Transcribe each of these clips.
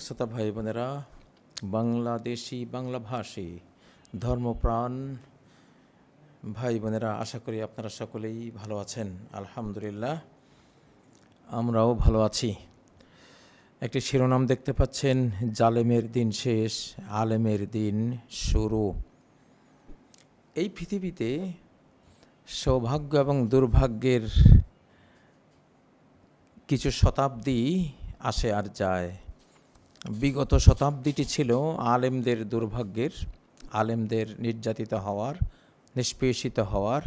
শ্রোতা ভাই বোনেরা বাংলাদেশি, বাংলাভাষী, ধর্মপ্রাণ ভাই বোনেরা আশা করি আপনারা সকলেই ভালো আছেন। আলহামদুলিল্লাহ, আমরাও ভালো আছি। একটি শিরোনাম দেখতে পাচ্ছেন, জালেমের দিন শেষ, আলেমের দিন শুরু। এই পৃথিবীতে সৌভাগ্য এবং দুর্ভাগ্যের কিছু শতাব্দী আসে আর যায়। বিগত শতাব্দীটি ছিল আলেমদের দুর্ভাগ্যের, আলেমদের নির্যাতিত হওয়ার, নিষ্পেষিত হওয়ার,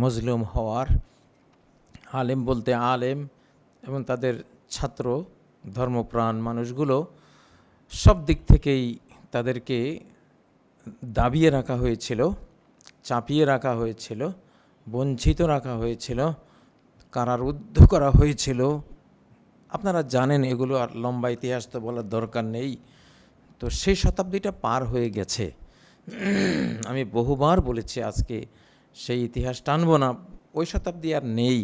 মজলুম হওয়ার। আলেম বলতে আলেম এবং তাদের ছাত্র, ধর্মপ্রাণ মানুষগুলো সব দিক থেকেই তাদেরকে দাবিয়ে রাখা হয়েছিল, চাপিয়ে রাখা হয়েছিল, বঞ্চিত রাখা হয়েছিল, কারারুদ্ধ করা হয়েছিল। আপনারা জানেন এগুলো আর লম্বা ইতিহাস তো বলার দরকার নেই। তো সেই শতাব্দীটা পার হয়ে গেছে। আমি বহুবার বলেছি আজকে সেই ইতিহাস টানবো না, ওই শতাব্দী আর নেই।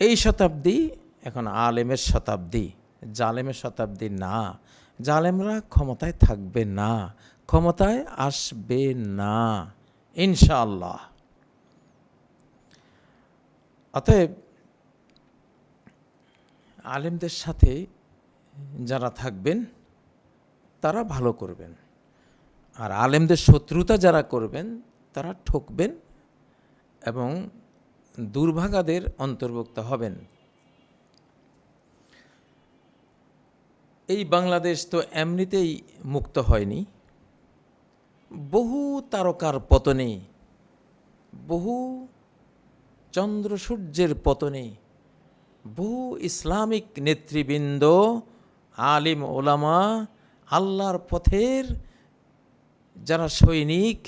এই শতাব্দী এখন আলেমের শতাব্দী, জালেমের শতাব্দী না। জালেমরা ক্ষমতায় থাকবে না, ক্ষমতায় আসবে না, ইনশাআল্লাহ। অতএব আলেমদের সাথে যারা থাকবেন, তারা ভালো করবেন। আর আলেমদের শত্রুতা যারা করবেন, তারা ঠকবেন এবং দুর্ভাগাদের অন্তর্ভুক্ত হবেন। এই বাংলাদেশ তো এমনিতেই মুক্ত হয়নি। বহু তারকার পতনে, বহু চন্দ্র সূর্যের পতনে বহু ইসলামিক নেতৃবৃন্দ, আলিম ওলামা, আল্লাহর পথের যারা সৈনিক,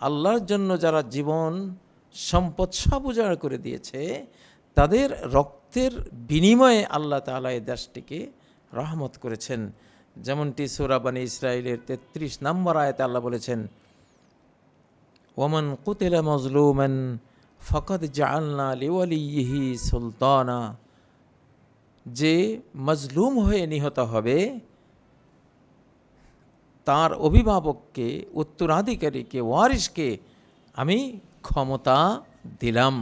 আল্লাহর জন্য যারা জীবন, সম্পদ সব উজাড় করে দিয়েছে, তাদের রক্তের বিনিময়ে আল্লাহ তালা এই দেশটিকে রহমত করেছেন। যেমনটি সুরাবানী ইসরায়েলের তেত্রিশ নম্বর আয়তে আল্লাহ বলেছেন, ওমান কুতেলা মজলুমান ফকত জালনা লিওয়ালিহি সুলতানা। যে মজলুম হয়ে নিহত হবে, তার অভিভাবককে, উত্তরাধিকারীকে ওয়ারিসকে আমি ক্ষমতা দিলাম।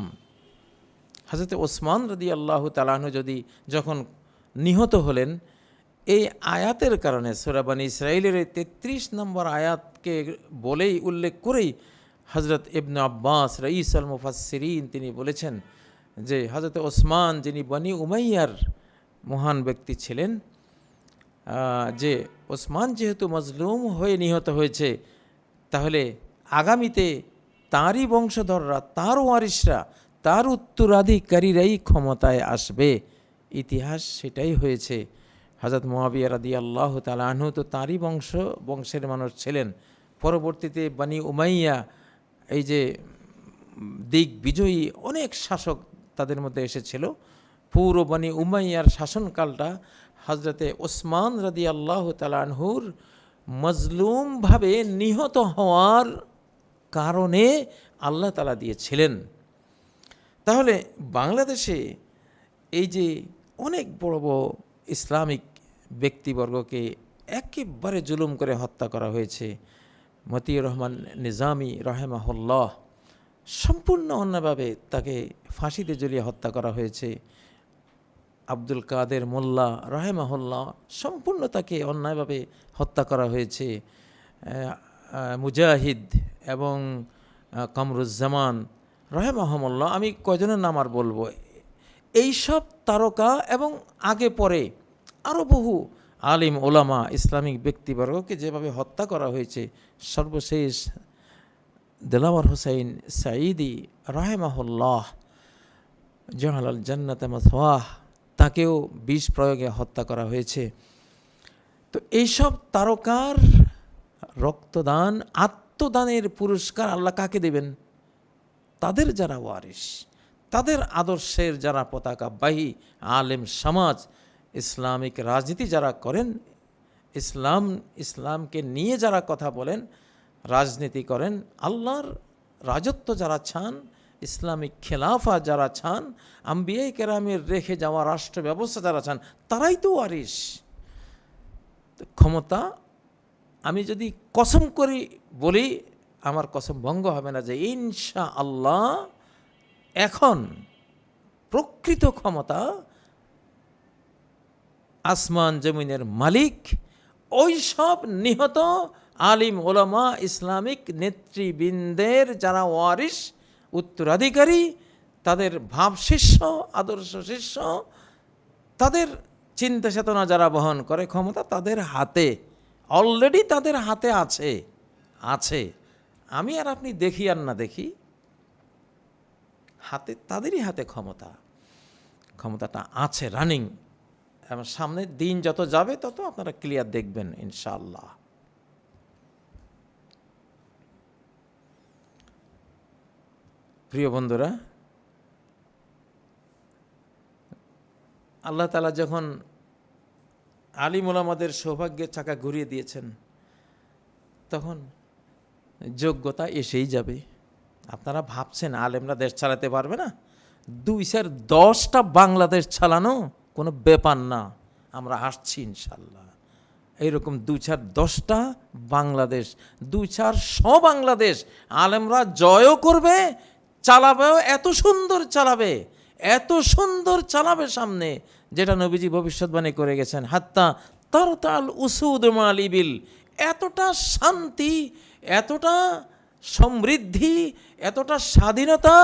হাজরত ওসমান রদি আল্লাহ তালাহনু যদি যখন নিহত হলেন, এই আয়াতের কারণে সুরাবানি ইসরায়েলের এই তেত্রিশ নম্বর আয়াতকে বলেই, উল্লেখ করেই হজরত ইবনে আব্বাস রঈস আল মুফাসিরিন তিনি বলেছেন যে হজরত ওসমান যিনি বনি উমাইয়ার মহান ব্যক্তি ছিলেন যে ওসমান যেহেতু মজলুম হয়ে নিহত হয়েছে, তাহলে আগামীতে তাঁরই বংশধররা তার ওয়ারিসরা তার উত্তরাধিকারীরাই ক্ষমতায় আসবে। ইতিহাস সেটাই হয়েছে। হজরত মোয়াবিয়া রাদি আল্লাহ তালাহু তো তাঁরই বংশ, বংশের মানুষ ছিলেন। পরবর্তীতে বানি উমাইয়া, এই যে দিক বিজয়ী অনেক শাসক তাদের মধ্যে এসেছিল। পুরো বানি উমাইয়ার শাসনকালটা হজরতে ওসমান রাদি আল্লাহ তালানহুর মজলুমভাবে নিহত হওয়ার কারণে আল্লাহ তালা দিয়েছিলেন। তাহলে বাংলাদেশে এই যে অনেক বড় বড় ইসলামিক ব্যক্তিবর্গকে একেবারে জুলুম করে হত্যা করা হয়েছে, মতিউর রহমান নিজামি রহেমাহুল্লাহ, সম্পূর্ণ অন্যভাবে তাকে ফাঁসিতে জড়িয়ে হত্যা করা হয়েছে। আব্দুল কাদের মোল্লা রাহেমাহুল্লাহ সম্পূর্ণ তাকে অন্যায়ভাবে হত্যা করা হয়েছে। মুজাহিদ এবং কামরুজ্জামান রাহেমাহমুল্লাহ আমি কয়জনের নাম আর বলব? এইসব তারকা এবং আগে পরে আরও বহু আলিম ওলামা ইসলামিক ব্যক্তিবর্গকে যেভাবে হত্যা করা হয়েছে, সর্বশেষ দেলাওয়ার হোসাইন সাঈদি রাহেমাহুল্লাহ জাহালাল জান্নাত মাসওয়াহ তাকেও বিষ প্রয়োগে হত্যা করা হয়েছে। তো এইসব তারকার রক্তদান, আত্মদানের পুরস্কার আল্লাহ কাকে দেবেন? তাদের যারা ওয়ারিস তাদের আদর্শের যারা পতাকা বাহী আলেম সমাজ, ইসলামিক রাজনীতি যারা করেন, ইসলাম, ইসলামকে নিয়ে যারা কথা বলেন, রাজনীতি করেন, আল্লাহর রাজত্ব যারা চান ইসলামিক খেলাফা যারা চান আম্বিয়াই কেরামের রেখে যাওয়া রাষ্ট্র ব্যবস্থা যারা চান, তারাই তো ওয়ারিস ক্ষমতা, আমি যদি কসম করি বলি, আমার কসম ভঙ্গ হবে না যে ইনশা আল্লাহ এখন প্রকৃত ক্ষমতা আসমান জমিনের মালিক, ওই সব নিহত আলিম ওলামা ইসলামিক নেতৃবৃন্দের যারা ওয়ারিস উত্তরাধিকারী, তাদের ভাব শিষ্য, আদর্শ শিষ্য, তাদের চিন্তা চেতনা যারা বহন করে ক্ষমতা তাদের হাতে অলরেডি তাদের হাতে আছে আছে। আমি আর আপনি দেখি আর না দেখি, হাতে, তাদেরই হাতে ক্ষমতা, ক্ষমতাটা আছে রানিং এবং সামনের দিন যত যাবে, তত আপনারা ক্লিয়ার দেখবেন, ইনশাআল্লাহ। প্রিয় বন্ধুরা, আল্লাহ তালা যখন আলিমুল আমাদের সৌভাগ্যের চাকা ঘুরিয়ে দিয়েছেন, তখন যোগ্যতা এসেই যাবে। আপনারা ভাবছেন, আলেমরা দেশ চালাতে পারবে না? দুই চার দশটা বাংলাদেশ চালানো কোনো ব্যাপার না। আমরা আসছি ইনশাল্লাহ এইরকম দু চার দশটা বাংলাদেশ দু চার শ বাংলাদেশ আলেমরা জয়ও করবে চালাবেও এত সুন্দর চালাবে, এত সুন্দর চালাবে সামনে, যেটা নবীজি ভবিষ্যৎবাণী করে গেছেন, হাত্তা তরতাল উসুদ মাল ইবিল এতটা শান্তি, এতটা সমৃদ্ধি, এতটা স্বাধীনতা,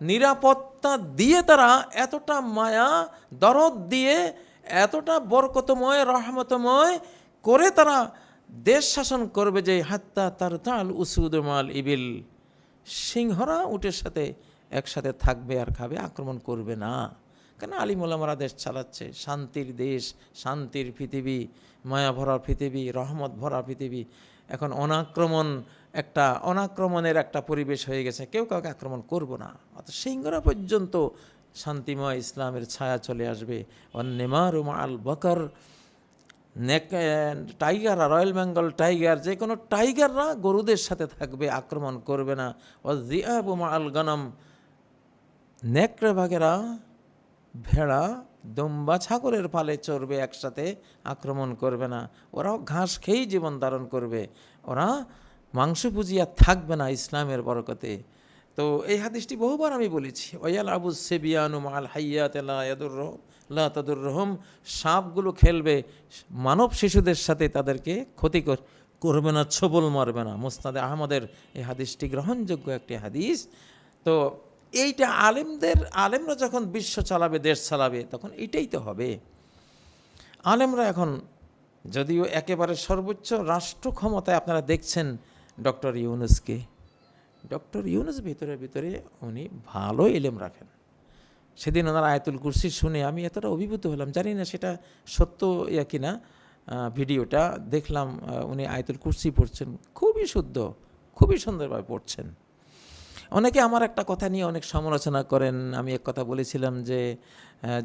নিরাপত্তা দিয়ে তারা এতটা মায়া, দরদ দিয়ে, এতটা বরকতময়, রহমতময় করে তারা দেশ শাসন করবে যে হাত্তা তার তাল উসুদ মাল ইবিল সিংহরা উটের সাথে একসাথে থাকবে আর খাবে, আক্রমণ করবে না। কেন আলিমুলামারা দেশ চালাচ্ছে? শান্তির দেশ, শান্তির পৃথিবী, মায়া ভরা পৃথিবী, রহমত ভরা পৃথিবী। এখন অনাক্রমণ একটা, অনাক্রমণের একটা পরিবেশ হয়ে গেছে, কেউ কাউকে আক্রমণ করব না। অর্থাৎ সিংহরা পর্যন্ত শান্তিময় ইসলামের ছায়া চলে আসবে। অন্যেমার আল বকর নেক টাইগার রয়্যাল বেঙ্গল টাইগার, যে কোনো টাইগাররা গরুদের সাথে থাকবে, আক্রমণ করবে না। ও জিয়াবুমা আল গনম। নেকড়ে বাঘেরা ভেড়া দম্বা ছাগলের পালে চড়বে, একসাথে আক্রমণ করবে না। ওরাও ঘাস খেয়েই জীবন ধারণ করবে। ওরা মাংস পুজিয়া থাকবে না ইসলামের বরকতে। তো এই হাদিসটি বহুবার আমি বলেছি, ওয়াল আবু সেবিয়ানু মাল হাইয়াত ইয়াদুর রহম লা তাদুর রহম সাপগুলো খেলবে মানব শিশুদের সাথে তাদেরকে ক্ষতি করবে না, ছবল মারবে না। মুস্তাদে আহমদের এই হাদিসটি গ্রহণযোগ্য একটি হাদিস। তো এইটা আলেমদের, আলেমরা যখন বিশ্ব চালাবে, দেশ চালাবে, তখন এটাই তো হবে। আলেমরা এখন যদিও একেবারে সর্বোচ্চ রাষ্ট্র ক্ষমতায় আপনারা দেখছেন ডক্টর ইউনুসকে ডক্টর ইউনুস ভিতরে ভিতরে উনি ভালো এলেম রাখেন। সেদিন ওনার আয়াতুল কুরসি শুনে আমি এতটা অভিভূত হলাম, জানি না সেটা সত্য ইয়া কিনা ভিডিওটা দেখলাম উনি আয়াতুল কুরসি পড়ছেন, খুবই শুদ্ধ, খুবই সুন্দরভাবে পড়ছেন। অনেকে আমার একটা কথা নিয়ে অনেক সমালোচনা করেন, আমি এক কথা বলেছিলাম যে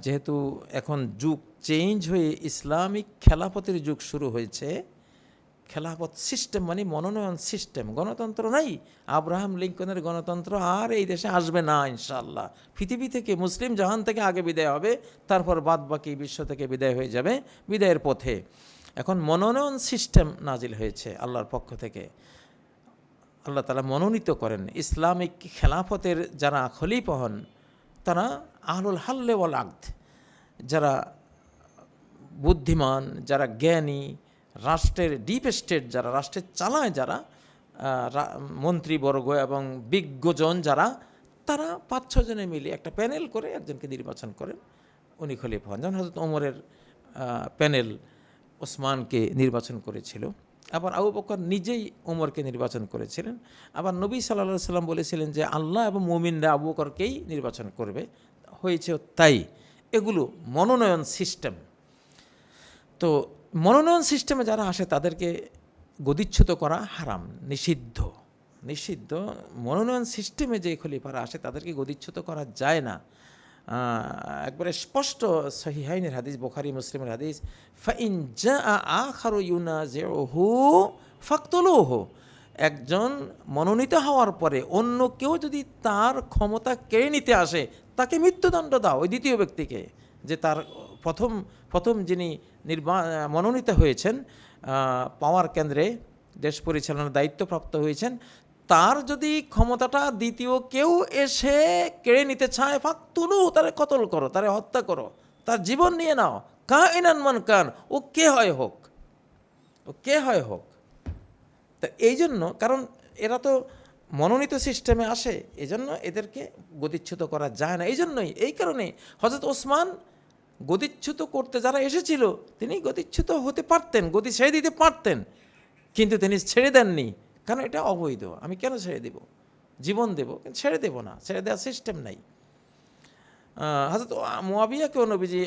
যেহেতু এখন যুগ চেঞ্জ হয়ে ইসলামিক খেলাপথের যুগ শুরু হয়েছে খেলাপথ সিস্টেম মানে মনোনয়ন সিস্টেম গণতন্ত্র নাই। আব্রাহাম লিঙ্কনের গণতন্ত্র আর এই দেশে আসবে না ইনশাল্লাহ পৃথিবী থেকে মুসলিম জাহান থেকে আগে বিদায় হবে, তারপর বাদ বাকি বিশ্ব থেকে বিদায় হয়ে যাবে বিদায়ের পথে। এখন মনোনয়ন সিস্টেম নাজিল হয়েছে আল্লাহর পক্ষ থেকে। আল্লাহ তালা মনোনীত করেন। ইসলামিক খেলাফতের যারা খলিফা হন, তারা আহলুল হাল্লে ওয়াল আকদ। যারা বুদ্ধিমান, যারা জ্ঞানী রাষ্ট্রের ডিপ স্টেট যারা, রাষ্ট্রের চালায় যারা মন্ত্রীবর্গ এবং বিজ্ঞজন যারা, তারা পাঁচ ছজনে মিলে একটা প্যানেল করে একজনকে নির্বাচন করেন। উনি খলিফা হন। যেমন হজরত ওমরের প্যানেল ওসমানকে নির্বাচন করেছিল। আবার আবু বকর নিজেই ওমরকে নির্বাচন করেছিলেন। আবার নবী সাল্লাহ সাল্লাম বলেছিলেন যে, আল্লাহ এবং মুমিনরা আবু বকরকেই নির্বাচন করবে। হয়েছে তাই। এগুলো মনোনয়ন সিস্টেম তো মনোনয়ন সিস্টেমে যারা আসে, তাদেরকে গদিচ্ছুত করা হারাম, নিষিদ্ধ। নিষিদ্ধ মনোনয়ন সিস্টেমে যে খলিফারা আসে, তাদেরকে গদিচ্ছুত করা যায় না। একবারে স্পষ্ট সহিহাইনের হাদিস, বোখারি, মুসলিমের হাদিস, ফাইন জা আখারু ইউনা যে হু ফাকতলুহ। একজন মনোনীত হওয়ার পরে অন্য কেউ যদি তার ক্ষমতা কেড়ে নিতে আসে, তাকে মৃত্যুদণ্ড দাও। ওই দ্বিতীয় ব্যক্তিকে, যে তার প্রথম প্রথম যিনি নির্বা মনোনীত হয়েছেন পাওয়ার কেন্দ্রে দেশ পরিচালনার দায়িত্বপ্রাপ্ত হয়েছেন, তার যদি ক্ষমতাটা দ্বিতীয় কেউ এসে কেড়ে নিতে চায়, ফাঁক তুলু, তারে কতল করো, তারে হত্যা করো, তার জীবন নিয়ে নাও। কা ইনান মান কান, ও কে হয় হোক, ও কে হয় হোক। তা এই জন্য কারণ এরা তো মনোনীত সিস্টেমে আসে এই জন্য এদেরকে গতিচ্যুত করা যায় না। এই জন্যই এই কারণে হজরত ওসমান গতিচ্যুত করতে যারা এসেছিল তিনি গতিচ্যুত হতে পারতেন গতি ছেড়ে দিতে পারতেন। কিন্তু তিনি ছেড়ে দেননি। কারণ এটা অবৈধ। আমি কেন ছেড়ে দেব? জীবন দেব। ছেড়ে দেব না। ছেড়ে দেওয়ার সিস্টেম নাই। হাজরত মোয়াবিয়াকেও নবীজি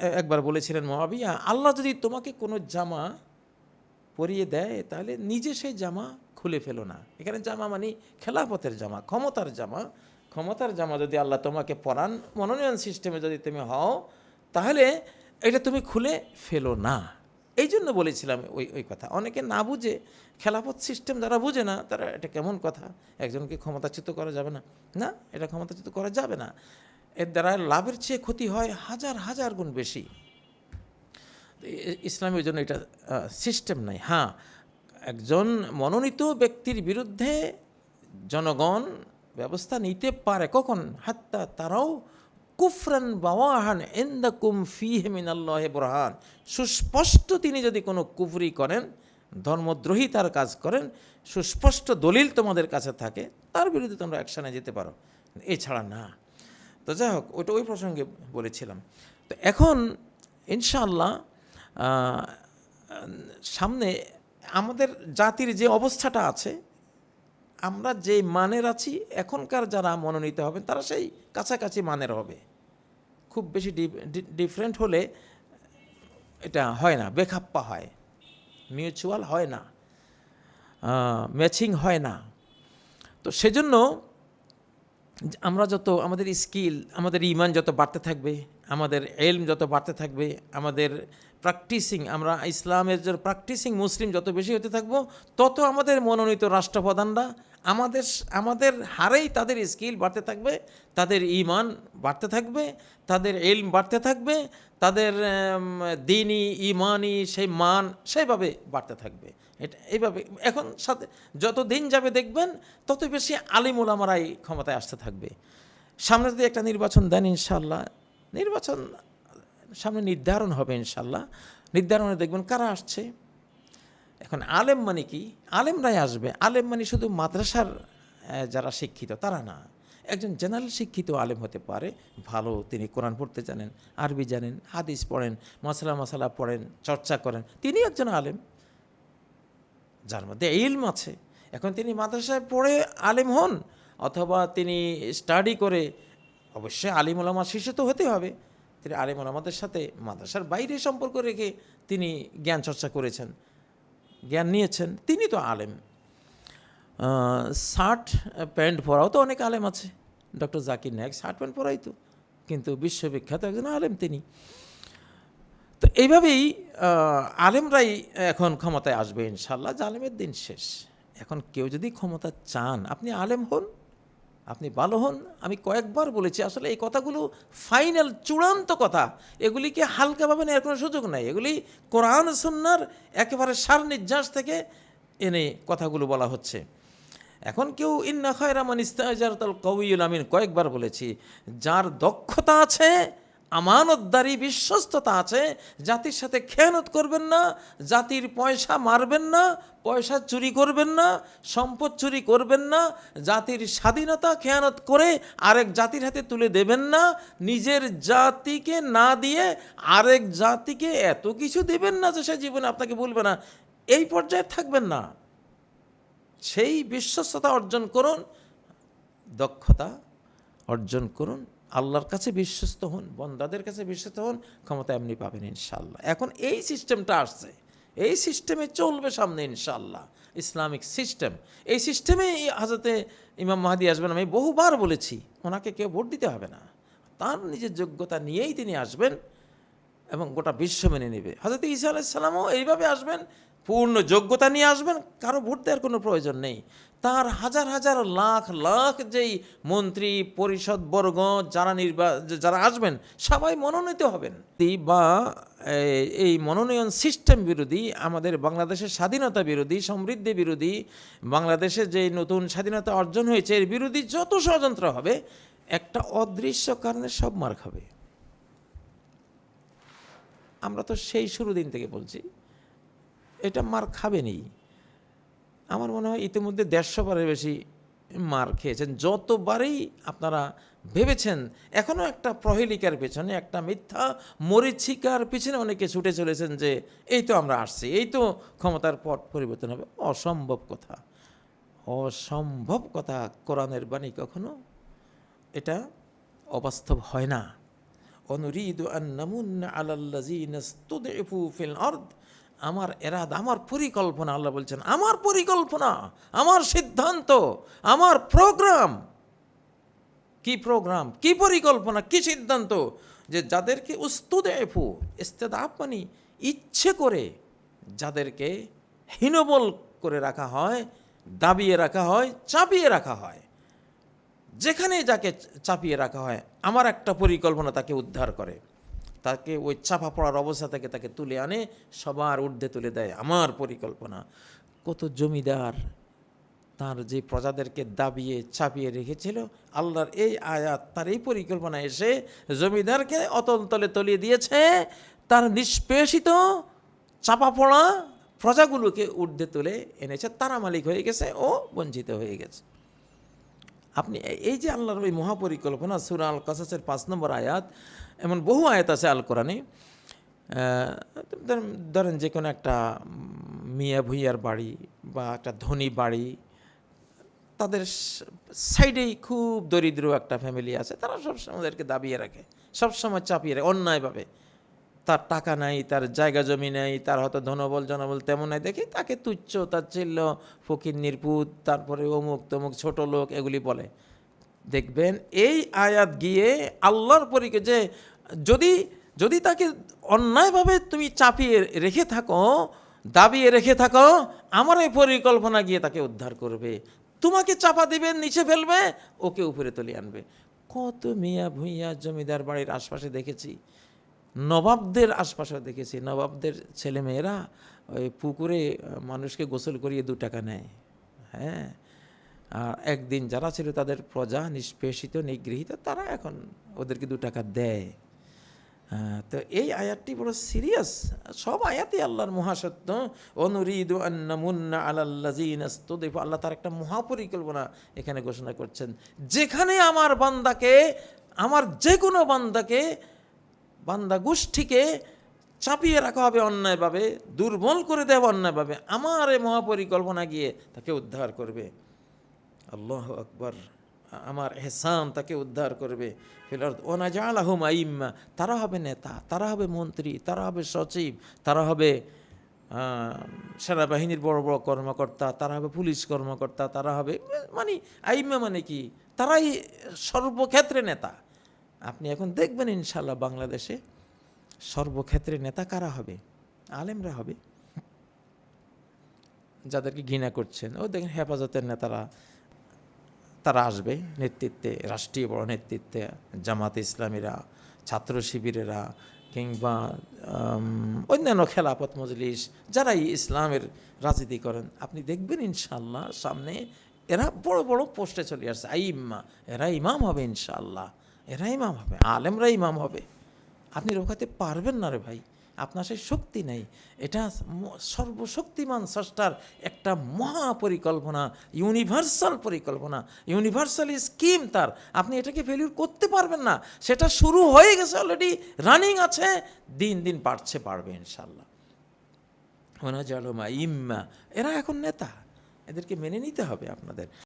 একবার বলেছিলেন মোয়াবিয়া আল্লাহ যদি তোমাকে কোনো জামা পরিয়ে দেয়, তাহলে নিজে সেই জামা খুলে ফেলো না। এখানে জামা মানে খেলাফতের জামা, ক্ষমতার জামা। ক্ষমতার জামা যদি আল্লাহ তোমাকে পরান, মনোনয়ন সিস্টেমে যদি তুমি হও, তাহলে এটা তুমি খুলে ফেলো না। এই জন্য বলেছিলাম ওই ওই কথা। অনেকে না বুঝে খেলাফত সিস্টেম যারা বুঝে না, তারা এটা কেমন কথা? একজনকে ক্ষমতাচ্যুত করা যাবে না। না, এটা ক্ষমতাচ্যুত করা যাবে না। এর দ্বারা লাভের চেয়ে ক্ষতি হয় হাজার হাজার গুণ বেশি। ইসলামের জন্য এটা সিস্টেম নাই। হ্যাঁ একজন মনোনীত ব্যক্তির বিরুদ্ধে জনগণ ব্যবস্থা নিতে পারে। কখন? হাত্তা তারাও কুফরান বাওয়াহান এন্দা কুম ফি হেমিন আল্লাহ বরহান। সুস্পষ্ট তিনি যদি কোনো কুফরি করেন ধর্মদ্রোহিতার কাজ করেন, সুস্পষ্ট দলিল তোমাদের কাছে থাকে, তার বিরুদ্ধে তোমরা অ্যাকশানে যেতে পারো। এছাড়া না। তো যাই হোক, ওইটা ওই প্রসঙ্গে বলেছিলাম। তো এখন ইনশাআল্লাহ সামনে আমাদের জাতির যে অবস্থাটা আছে আমরা যে মানের আছি, এখনকার যারা মনোনীত হবেন, তারা সেই কাছাকাছি মানের হবে। খুব বেশি ডিফারেন্ট হলে এটা হয় না, বেখাপ্পা হয়। মিউচুয়াল হয় না ম্যাচিং হয় না। তো সেজন্য আমরা যত, আমাদের স্কিল, আমাদের ইমান যত বাড়তে থাকবে, আমাদের এলম যত বাড়তে থাকবে, আমাদের প্র্যাকটিসিং, আমরা ইসলামের যে প্র্যাকটিসিং মুসলিম যত বেশি হতে থাকব, তত আমাদের মনোনীত রাষ্ট্রপ্রধানরা আমাদের আমাদের হারেই তাদের স্কিল বাড়তে থাকবে, তাদের ইমান বাড়তে থাকবে, তাদের এলম বাড়তে থাকবে, তাদের দিনই ইমানি সেই মান সেইভাবে বাড়তে থাকবে। এটা, এইভাবে, এখন সাথে, যত দিন যাবে দেখবেন, তত বেশি আলিম ওলামারাই ক্ষমতায় আসতে থাকবে। সামনে যদি একটা নির্বাচন দেন ইনশাল্লাহ নির্বাচন সামনে নির্ধারণ হবে ইনশাল্লাহ নির্ধারণে দেখবেন কারা আসছে? এখন আলেম মানে কি? আলেমরাই আসবে। আলেম মানে শুধু মাদ্রাসার যারা শিক্ষিত, তারা না। একজন জেনারেল শিক্ষিত আলেম হতে পারে, ভালো, তিনি কোরআন পড়তে জানেন, আরবি জানেন, হাদিস পড়েন, মশলা মশলা পড়েন, চর্চা করেন, তিনি একজন আলেম। যার মধ্যে ইলম আছে। এখন তিনি মাদ্রাসায় পড়ে আলেম হন, অথবা তিনি স্টাডি করে, অবশ্যই আলিম ওলামা শিষ্য তো হতে হবে। তিনি আলিম ওলামাদের সাথে মাদ্রাসার বাইরে সম্পর্ক রেখে তিনি জ্ঞান চর্চা করেছেন। জ্ঞান নিয়েছেন, তিনি তো আলেম। শার্ট প্যান্ট পরাও তো অনেক আলেম আছে, doctor Zakir Naik shirt pant পরাই তো, কিন্তু বিশ্ববিখ্যাত একজন আলেম তিনি। তো এইভাবেই আলেমরাই এখন ক্ষমতায় আসবে ইনশাল্লাহ, জালেমের দিন শেষ। এখন কেউ যদি ক্ষমতা চান, আপনি আলেম হন আপনি ভালো হন, আমি কয়েকবার বলেছি, আসলে এই কথাগুলো ফাইনাল চূড়ান্ত কথা। এগুলিকে হালকাভাবে নেওয়ার কোনো সুযোগ নাই। এগুলি কোরআন সন্ন্যার একেবারে সার নির্যাস থেকে এনে কথাগুলো বলা হচ্ছে। এখন কেউ, ইন্না খয়রামান ইস্তাজারতাল কউইউল আমিন কয়েকবার বলেছি, যার দক্ষতা আছে আমানতদারি বিশ্বস্ততা আছে, জাতির সাথে খেয়ানত করবেন না, জাতির পয়সা মারবেন না, পয়সা চুরি করবেন না, সম্পদ চুরি করবেন না, জাতির স্বাধীনতা খেয়ানত করে আরেক জাতির হাতে তুলে দেবেন না, নিজের জাতিকে না দিয়ে আরেক জাতিকে এত কিছু দেবেন না যে সে জীবনে আপনাকে বলবে না। এই পর্যায়ে থাকবেন না। সেই বিশ্বস্ততা অর্জন করুন, দক্ষতা অর্জন করুন আল্লাহর কাছে বিশ্বস্ত হন, বন্দাদের কাছে বিশ্বস্ত হন, ক্ষমতা এমনি পাবেন ইনশাল্লাহ এখন এই সিস্টেমটা আসছে, এই সিস্টেমে চলবে সামনে ইনশাল্লাহ ইসলামিক সিস্টেম। এই সিস্টেমে হাজতে ইমাম মাহাদি আসবেন, আমি বহুবার বলেছি, ওনাকে কেউ ভোট দিতে হবে না। তার নিজের যোগ্যতা নিয়েই তিনি আসবেন এবং গোটা বিশ্ব মেনে নেবে। হজরত ঈসা আলাইসাল্লামও এইভাবে আসবেন পূর্ণ যোগ্যতা নিয়ে আসবেন, কারও ভোট দেওয়ার কোনো প্রয়োজন নেই। তার হাজার হাজার লাখ লাখ যেই মন্ত্রী, পরিষদ, বর্গ যারা নির্বা, যারা আসবেন, সবাই মনোনীত হবেন। বা এই- এই মনোনয়ন সিস্টেম বিরোধী, আমাদের বাংলাদেশের স্বাধীনতা বিরোধী, সমৃদ্ধি বিরোধী, বাংলাদেশে যে নতুন স্বাধীনতা অর্জন হয়েছে, এর বিরোধী যত ষড়যন্ত্র হবে, একটা অদৃশ্য কারণে সব মার খাবে আমরা তো সেই শুরু দিন থেকে বলছি। এটা মার খাবেনি আমার মনে হয় ইতিমধ্যে দেড়শো বারের বেশি মার খেয়েছেন। যতবারই আপনারা ভেবেছেন এখনও একটা প্রহেলিকার পেছনে, একটা মিথ্যা মরিচিকার পিছনে অনেকে ছুটে চলেছেন যে, এই তো আমরা আসছি, এই তো ক্ষমতার পট পরিবর্তন হবে। অসম্ভব কথা। অসম্ভব কথা কোরআনের বাণী কখনো এটা অবাস্তব হয় না। অনুরিদ আরদ আমার এরাদ, আমার পরিকল্পনা, আল্লাহ বলছেন, আমার পরিকল্পনা, আমার সিদ্ধান্ত, আমার প্রোগ্রাম। কি প্রোগ্রাম? কি পরিকল্পনা? কি সিদ্ধান্ত? যে যাদেরকে উস্তুদেফু ইস্তেদাপ মানে ইচ্ছে করে যাদেরকে হীনবল করে রাখা হয়, দাবিয়ে রাখা হয়, চাপিয়ে রাখা হয়, যেখানে যাকে চাপিয়ে রাখা হয়, আমার একটা পরিকল্পনা তাকে উদ্ধার করে। তাকে ওই চাপা পড়ার অবস্থা থেকে তাকে তুলে আনে, সবার ঊর্ধ্বে তুলে দেয়। আমার পরিকল্পনা। কত জমিদার তার যে প্রজাদেরকে দাবিয়ে চাপিয়ে রেখেছিল, আল্লাহর এই আয়াত, তার এই পরিকল্পনা এসে জমিদারকে অতল তলে তলিয়ে দিয়েছে। তার নিষ্পেষিত, চাপা পড়া প্রজাগুলোকে ঊর্ধ্বে তুলে এনেছে। তারা মালিক হয়ে গেছে ও বঞ্চিত হয়ে গেছে। আপনি এই যে আল্লাহর ওই মহাপরিকল্পনা সুরাল কাসাসের পাঁচ নম্বর আয়াত এমন বহু আয়াত আছে আল কোরআনে ধরেন- যে কোনো একটা মিয়া ভুইয়ার বাড়ি বা একটা ধনী বাড়ি, তাদের সাইডেই খুব দরিদ্র একটা ফ্যামিলি আছে, তারা সবসময় ওদেরকে দাবিয়ে রাখে সবসময় চাপিয়ে রাখে, অন্যায়ভাবে। তার টাকা নাই, তার জায়গা জমি নেই, তার হয়তো ধনবল, জনবল তেমন নাই, দেখি তাকে তুচ্ছ তার চিল্ল ফকির নির্পুত তারপরে অমুক তমুক ছোট লোক, এগুলি বলে। দেখবেন, এই আয়াত গিয়ে আল্লাহর পরীকে যে যদি যদি তাকে অন্যায়ভাবে তুমি চাপিয়ে রেখে থাকো, দাবিয়ে রেখে থাকো, আমার এই পরিকল্পনা গিয়ে তাকে উদ্ধার করবে। তোমাকে চাপা দিবে, নিচে ফেলবে, ওকে উপরে তুলে আনবে। কত মিয়া ভুইয়া জমিদার বাড়ির আশপাশে দেখেছি। নবাবদের আশপাশে দেখেছি। নবাবদের ছেলেমেয়েরা ওই পুকুরে মানুষকে গোসল করিয়ে দু টাকা নেয়। হ্যাঁ একদিন যারা ছিল তাদের প্রজা নিষ্পেষিত, নিগৃহীত, তারা এখন ওদেরকে দু টাকা দেয়। তো এই আয়াতটি বড় সিরিয়াস। সব আয়াতই আল্লাহর মহাসত্য। অনুরিদ আন্নামুন্না আলাল্লাযীন আস্তুদিফু আল্লাহ তার একটা মহাপরিকল্পনা এখানে ঘোষণা করছেন। যেখানে আমার বান্দাকে, আমার যে কোনো বান্দাকে, বান্দা গোষ্ঠীকে চাপিয়ে রাখা হবে অন্যায়ভাবে, দুর্বল করে দেওয়া অন্যায়ভাবে, আমার এই মহাপরিকল্পনা গিয়ে তাকে উদ্ধার করবে। আল্লাহ আকবর। আমার এহসান তাকে উদ্ধার করবে। ফিলার ওনা জালাহুম আইম্মা। তারা হবে নেতা, তারা হবে মন্ত্রী, তারা হবে সচিব, তারা হবে সেনাবাহিনীর বড় বড় কর্মকর্তা, তারা হবে পুলিশ কর্মকর্তা, তারা হবে মানে আইম্মা মানে কি? তারাই সর্বক্ষেত্রে নেতা। আপনি এখন দেখবেন ইনশাল্লাহ বাংলাদেশে সর্বক্ষেত্রে নেতা কারা হবে? আলেমরা হবে। যাদেরকে ঘৃণা করছেন। ও দেখেন হেফাজতের নেতারা। তারা আসবে নেতৃত্বে, রাষ্ট্রীয় বড় নেতৃত্বে, জামাত ইসলামীরা, ছাত্র শিবিরেরা কিংবা অন্যান্য খেলাপথ মজলিস যারাই ইসলামের রাজনীতি করেন। আপনি দেখবেন ইনশাল্লাহ সামনে এরা বড় বড় পোস্টে চলে আসছে। আইম্মা, এরা ইমাম হবে ইনশাল্লাহ এরা ইমাম হবে, আলেমরা ইমাম হবে। আপনি রোখাতে পারবেন না রে ভাই। আপনার সেই শক্তি নেই। এটা সর্বশক্তিমান স্রষ্টার একটা মহা পরিকল্পনা ইউনিভার্সাল পরিকল্পনা ইউনিভার্সাল স্কিম তার। আপনি এটাকে ফেলিউর করতে পারবেন না। সেটা শুরু হয়ে গেছে অলরেডি রানিং আছে, দিন দিন বাড়ছে পারবে ইনশাল্লাহ ওনা জালমা ইম্মা, এরা এখন নেতা। এদেরকে মেনে নিতে হবে আপনাদের।